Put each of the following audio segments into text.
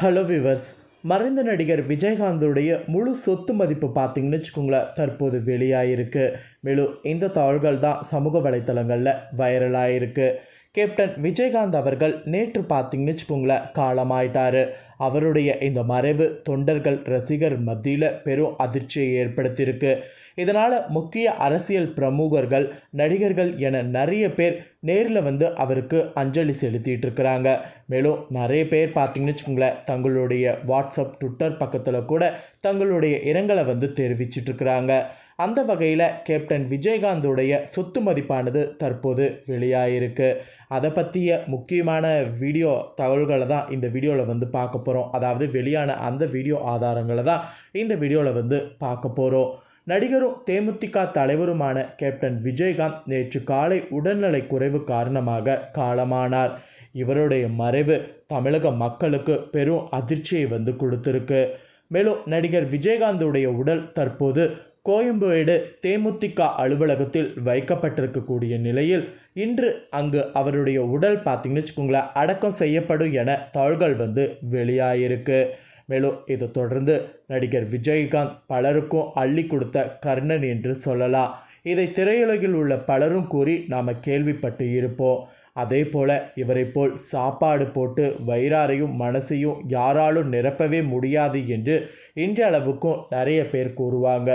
Hello viewers மறைந்த நடிகர் விஜயகாந்தோடைய முழு சொத்து மதிப்பு பார்த்தீங்கன்னு வச்சுக்கோங்களேன் தற்போது வெளியாகிருக்கு மேலும் இந்த தகவல்கள் தான் சமூக வலைத்தளங்களில் வைரலாயிருக்கு கேப்டன் விஜயகாந்த் அவர்கள் நேற்று பார்த்தீங்கன்னு வச்சுக்கோங்களேன் காலமாயிட்டார். அவருடைய இந்த மறைவு தொண்டர்கள் ரசிகர் மத்தியில் பெரும் அதிர்ச்சியை ஏற்படுத்தியிருக்கு. இதனால் முக்கிய அரசியல் பிரமுகர்கள் நடிகர்கள் என நிறைய பேர் நேரில் வந்து அவருக்கு அஞ்சலி செலுத்திட்டு இருக்கிறாங்க. மேலும் நிறைய பேர் பார்த்தீங்கன்னு வச்சுக்கோங்களேன் தங்களுடைய வாட்ஸ்அப் ட்விட்டர் பக்கத்தில் கூட தங்களுடைய இரங்கலை வந்து தெரிவிச்சிட்ருக்கிறாங்க இருக்கிறாங்க. அந்த வகையில் கேப்டன் விஜயகாந்தோடைய சொத்து மதிப்பானது தற்போது வெளியாகிருக்கு அதை பற்றிய முக்கியமான வீடியோ தகவல்களை தான் இந்த வீடியோவில் வந்து பார்க்க போகிறோம் அதாவது வெளியான அந்த வீடியோ ஆதாரங்களை தான் இந்த வீடியோவில் வந்து பார்க்க போகிறோம் நடிகரும் தேமுதிக தலைவருமான கேப்டன் விஜயகாந்த் நேற்று காலை உடல்நலை குறைவு காரணமாக காலமானார். இவருடைய மறைவு தமிழக மக்களுக்கு பெரும் அதிர்ச்சியை வந்து கொடுத்துருக்கு. மேலும் நடிகர் விஜயகாந்துடைய உடல் தற்போது கோயம்பேடு தேமுதிக அலுவலகத்தில் வைக்கப்பட்டிருக்கக்கூடிய நிலையில் இன்று அங்கு அவருடைய உடல் பார்த்தீங்கன்னு வச்சுக்கோங்களேன் அடக்கம் செய்யப்படும் என தகவல்கள் வந்து வெளியாகிருக்கு மேலும் இதை தொடர்ந்து நடிகர் விஜயகாந்த் பலருக்கும் அள்ளி கொடுத்த கர்ணன் என்று சொல்லலாம். இதை திரையுலகில் உள்ள பலரும் கூறி நாம் கேள்விப்பட்டு இருப்போம். அதே போல இவரை போல் சாப்பாடு போட்டு வயிறாரையும் மனசையும் யாராலும் நிரப்பவே முடியாது என்று இன்றளவுக்கும் நிறைய பேர் கூறுவாங்க.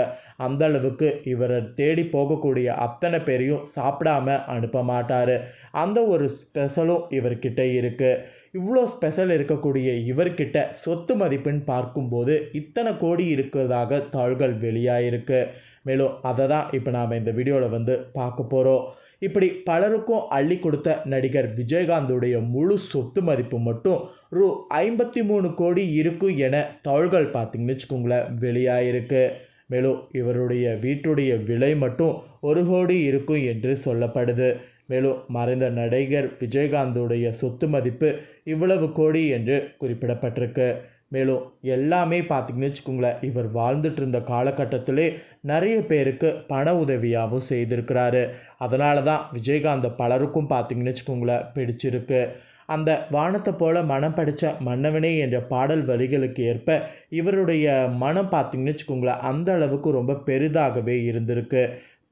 அந்த அளவுக்கு இவரை தேடி போகக்கூடிய அத்தனை பேரையும் சாப்பிடாம அனுப்ப மாட்டார். அந்த ஒரு ஸ்பெஷலும் இவர்கிட்ட இருக்குது இவ்வளோ ஸ்பெஷல் இருக்கக்கூடிய இவர்கிட்ட சொத்து மதிப்புன்னு பார்க்கும்போது இத்தனை கோடி இருக்கிறதாக தாள்கள் வெளியாயிருக்கு. மேலும் அதை தான் இப்போ நாம் இந்த வீடியோவில் வந்து பார்க்க போகிறோம் இப்படி பலருக்கும் அள்ளி கொடுத்த நடிகர் விஜயகாந்துடைய முழு சொத்து மதிப்பு மட்டும் ரூ ஐம்பத்தி மூணு கோடி இருக்கும் என தகவல்கள் பார்த்தீங்கன்னு வச்சுக்கோங்களேன் வெளியாயிருக்கு. மேலும் இவருடைய வீட்டுடைய விலை மட்டும் ஒரு கோடி இருக்கும் என்று சொல்லப்படுது. மேலும் மறைந்த நடிகர் விஜயகாந்துடைய சொத்து மதிப்பு இவ்வளவு கோடி என்று குறிப்பிடப்பட்டிருக்கு. மேலும் எல்லாமே பார்த்தீங்கன்னு வச்சுக்கோங்களேன் இவர் வாழ்ந்துட்டு இருந்த காலகட்டத்திலே நிறைய பேருக்கு பண உதவியாகவும் செய்திருக்கிறாரு. அதனால தான் விஜயகாந்த் பலருக்கும் பார்த்தீங்கன்னு வச்சுக்கோங்களேன் பிடிச்சிருக்கு. அந்த வானத்தை போல மனம் படித்த மன்னவனே என்ற பாடல் வரிகளுக்கு ஏற்ப இவருடைய மனம் பார்த்திங்கன்னு வச்சுக்கோங்களேன் அந்த அளவுக்கு ரொம்ப பெரிதாகவே இருந்திருக்கு.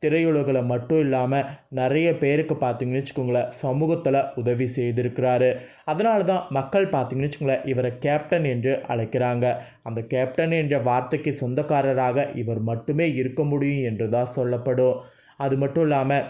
திரையுலகில் மட்டும் இல்லாமல் நிறைய பேருக்கு பார்த்தீங்கன்னு வச்சுக்கோங்களேன் சமூகத்தில் உதவி செய்திருக்கிறாரு. அதனால தான் மக்கள் பார்த்தீங்கன்னு வச்சுக்கோங்களேன் இவரை கேப்டன் என்று அழைக்கிறாங்க. அந்த கேப்டன் என்ற வார்த்தைக்கு சொந்தக்காரராக இவர் மட்டுமே இருக்க முடியும் என்று தான் சொல்லப்படும். அது மட்டும் இல்லாமல்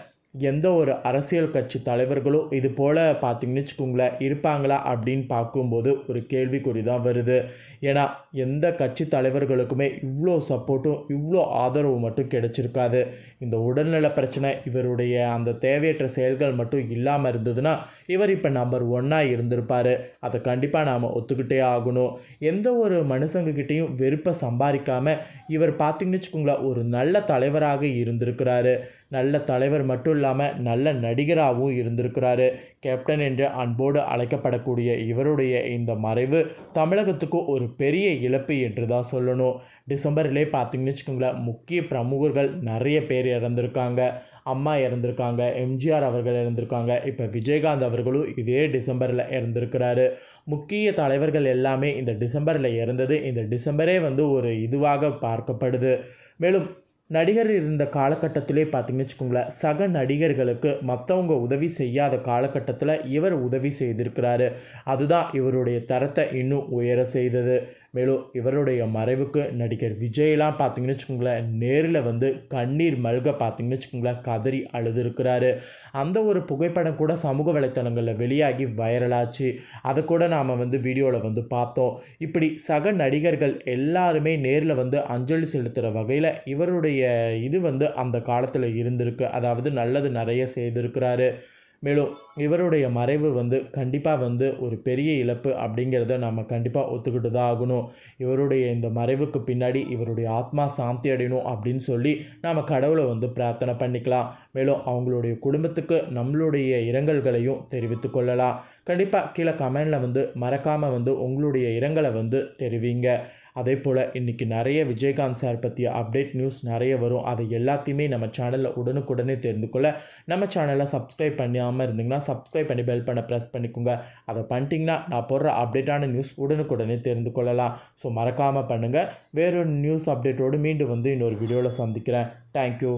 எந்த ஒரு அரசியல் கட்சி தலைவர்களும் இது போல் பார்த்தீங்கன்னு வச்சுக்கோங்களேன் இருப்பாங்களா அப்படின்னு பார்க்கும்போது ஒரு கேள்விக்குறி தான் வருது. ஏன்னா எந்த கட்சி தலைவர்களுக்குமே இவ்வளோ சப்போர்ட்டும் இவ்வளோ ஆதரவு மட்டும் கிடைச்சிருக்காது. இந்த உடல்நல பிரச்சனை இவருடைய அந்த தேவையற்ற செயல்கள் மட்டும் இல்லாமல் இருந்ததுன்னா இவர் இப்போ நம்பர் ஒன்னாக இருந்திருப்பார். அதை கண்டிப்பாக நாம் ஒத்துக்கிட்டே ஆகணும். எந்த ஒரு மனுஷங்கக்கிட்டேயும் வெறுப்பை சம்பாதிக்காமல் இவர் பார்த்திங்கன்னு வச்சுக்கோங்களேன் ஒரு நல்ல தலைவராக இருந்திருக்கிறாரு. நல்ல தலைவர் மட்டும் இல்லாமல் நல்ல நடிகராகவும் இருந்திருக்கிறாரு. கேப்டன் என்று அன்போடு அழைக்கப்படக்கூடிய இவருடைய இந்த மறைவு தமிழகத்துக்கு ஒரு பெரிய இழப்பு என்று தான் சொல்லணும். டிசம்பர்லே பார்த்தீங்கன்னு வச்சுக்கோங்களேன் முக்கிய பிரமுகர்கள் நிறைய பேர் இறந்துருக்காங்க. அம்மா இறந்துருக்காங்க எம்ஜிஆர் அவர்கள் இறந்துருக்காங்க. இப்போ விஜயகாந்த் அவர்களும் இதே டிசம்பரில் இறந்துருக்கிறாரு. முக்கிய தலைவர்கள் எல்லாமே இந்த டிசம்பரில் இறந்தது இந்த டிசம்பரே வந்து ஒரு இதுவாக பார்க்கப்படுது. மேலும் நடிகர் இருந்த காலகட்டத்திலே பார்த்தீங்கன்னு வச்சுக்கோங்களேன் சக நடிகர்களுக்கு மற்றவங்க உதவி செய்யாத காலகட்டத்தில் இவர் உதவி செய்திருக்கிறாரு. அதுதான் இவருடைய தரத்தை இன்னும் உயர செய்தது. மேலும் இவருடைய மறைவுக்கு நடிகர் விஜய்லாம் பார்த்தீங்கன்னு வச்சுக்கோங்களேன் நேரில் வந்து கண்ணீர் மல்க பார்த்தீங்கன்னு வச்சுக்கோங்களேன் கதறி அழுதுருக்கிறாரு. அந்த ஒரு புகைப்படம் கூட சமூக வலைத்தளங்களில் வெளியாகி வைரலாச்சு. அதை கூட நாம் வந்து வீடியோவில் வந்து பார்த்தோம். இப்படி சக நடிகர்கள் எல்லாருமே நேரில் வந்து அஞ்சலி செலுத்துகிற வகையில் இவருடைய இது வந்து அந்த காலத்தில் இருந்திருக்கு. அதாவது நல்லது நிறைய செய்திருக்கிறாரு. மேலும் இவருடைய மறைவு வந்து கண்டிப்பாக வந்து ஒரு பெரிய இழப்பு அப்படிங்கிறத நம்ம கண்டிப்பாக ஒத்துக்கிட்டு தான் ஆகணும். இவருடைய இந்த மறைவுக்கு பின்னாடி இவருடைய ஆத்மா சாந்தி அடையணும் அப்படின்னு சொல்லி நாம் கடவுளை வந்து பிரார்த்தனை பண்ணிக்கலாம். மேலும் அவங்களுடைய குடும்பத்துக்கு நம்மளுடைய இரங்கல்களையும் தெரிவித்து கொள்ளலாம். கண்டிப்பாக கீழே கமெண்டில் வந்து மறக்காமல் வந்து உங்களுடைய இரங்கலை வந்து தெரிவிங்க. அதே போல் இன்றைக்கி நிறைய விஜயகாந்த் சார் பற்றிய அப்டேட் நியூஸ் நிறைய வரும். அதை எல்லாத்தையுமே நம்ம சேனலில் உடனுக்குடனே தெரிந்து கொள்ள நம்ம சேனலை சப்ஸ்கிரைப் பண்ணாமல் இருந்தீங்கன்னா சப்ஸ்கிரைப் பண்ணி பெல் பண்ண ப்ரெஸ் பண்ணிக்கோங்க. அதை பண்ணிட்டீங்கன்னா நான் போடுற அப்டேட்டான நியூஸ் உடனுக்குடனே தெரிந்து கொள்ளலாம். ஸோ மறக்காமல் பண்ணுங்கள் வேறொரு நியூஸ் அப்டேட்டோடு மீண்டும் வந்து இன்னொரு வீடியோவில் சந்திக்கிறேன். தேங்க்யூ